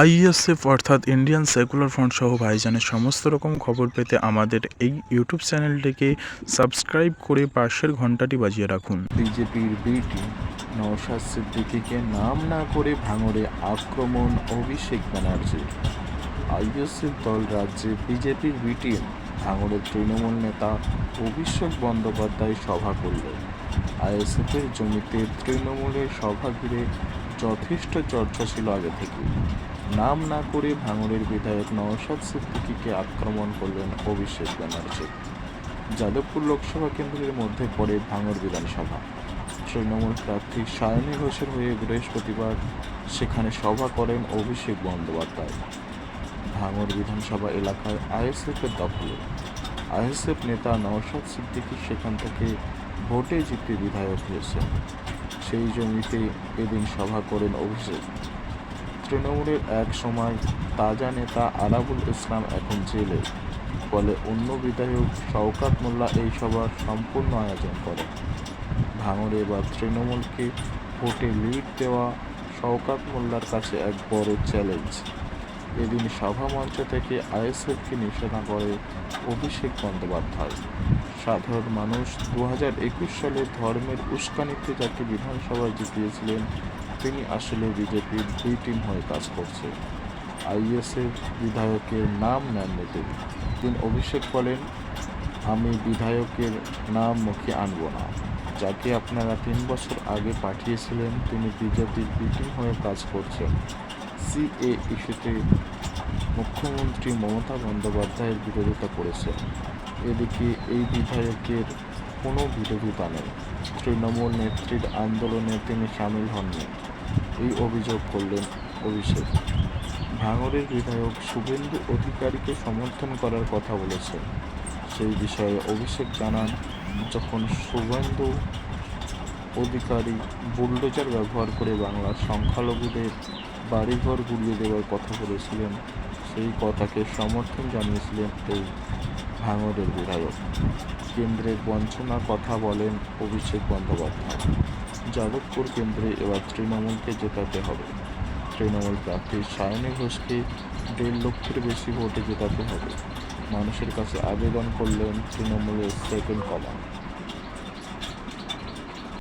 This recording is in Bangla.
আইএসএফ অর্থাৎ ইন্ডিয়ান সেকুলার ফ্রন্ট সহ ভাইজানের সমস্ত রকম খবর পেতে আমাদের এই ইউটিউব চ্যানেলটিকে সাবস্ক্রাইব করে পাশের ঘন্টাটি বাজিয়ে রাখুন। বিজেপির বিটি নওশাদ সিদ্দিকিকে নাম না করে ভাঙড়ে আক্রমণ অভিষেক ব্যানার্জি। আইএসএফ দল রাজ্যে বিজেপির বি টিম ভাঙড়ের তৃণমূল নেতা অভিষেক বন্দ্যোপাধ্যায় সভা করল। আইএসএফের জমিতে তৃণমূলের সভা ঘিরে যথেষ্ট চর্চা ছিল আগে থেকে নাম না করে ভাঙড়ের বিধায়ক নওশাদ সিদ্দিকিকে আক্রমণ করলেন অভিষেক ব্যানার্জি। যাদবপুর লোকসভা কেন্দ্রের মধ্যে পড়ে ভাঙড় বিধানসভা। তৃণমূল প্রার্থী সায়নী ঘোষের হয়ে বৃহস্পতিবার সেখানে সভা করেন অভিষেক বন্দ্যোপাধ্যায়। ভাঙড় বিধানসভা এলাকায় আইএসএফের দখলে। আইএসএফ নেতা নওশাদ সিদ্দিকী সেখান থেকে ভোটে জিতে বিধায়ক হয়েছেন। সেই জমিতে এদিন সভা করেন অভিষেক। তৃণমূলের এক সময় তাজা নেতা আরাবুল ইসলাম এখন জেলে। ফলে অন্য বিধায়ক শওকাত মোল্লা এই সভার সম্পূর্ণ আয়োজন করে ভাঙড়ে বা তৃণমূলকে ভোটে লিড দেওয়া শওকাত মোল্লার কাছে এক বড় চ্যালেঞ্জ। এদিন সভামঞ্চ থেকে আইএসএফকে নিশানা করে অভিষেক বন্দ্যোপাধ্যায়। সাধারণ মানুষ দু হাজার একুশ সালে ধর্মের উস্কানিতে যাকে বিধানসভায় জিতিয়েছিলেন তিনি আসলে বিজেপির দুই টিম হয়ে কাজ করছে। আইএসএফ বিধায়কের নাম নেননি তিনি। তিনি অভিষেক বলেন, আমি বিধায়কের নাম মুখে আনব না। যাকে আপনারা তিন বছর আগে পাঠিয়েছিলেন, তিনি বিজেপির বিটিং হয়ে কাজ করছেন। সিএ ইস্যুতে মুখ্যমন্ত্রী মমতা বন্দ্যোপাধ্যায়ের বিরোধিতা করেছেন। এদিকে এই বিধায়কের কোনো বিরোধিতা নেই। তৃণমূল নেত্রীর আন্দোলনে তিনি সামিল হননি। এই অভিযোগ করলেন অভিষেক। ভাঙড়ের বিধায়ক শুভেন্দু অধিকারীকে সমর্থন করার কথা বলেছেন সেই বিষয়ে অভিষেক জানান, যখন শুভেন্দু অধিকারী বুলডোজার ব্যবহার করে বাংলার সংখ্যালঘুদের বাড়িঘর গুলিয়ে দেওয়ার কথা বলেছিলেন, সেই কথাকে সমর্থন জানিয়েছিলেন এই ভাঙড়ের বিধায়ক। কেন্দ্রের বঞ্চনার কথা বলেন অভিষেক বন্দ্যোপাধ্যায়। যাদবপুর কেন্দ্রে এবার তৃণমূলকে জেতাতে হবে। তৃণমূল প্রার্থী সায়নী ঘোষকে দেড় লক্ষের বেশি ভোটে জেতাতে হবে। মানুষের কাছে আবেদন করলেন তৃণমূলের সেকেন্ড কমান্ড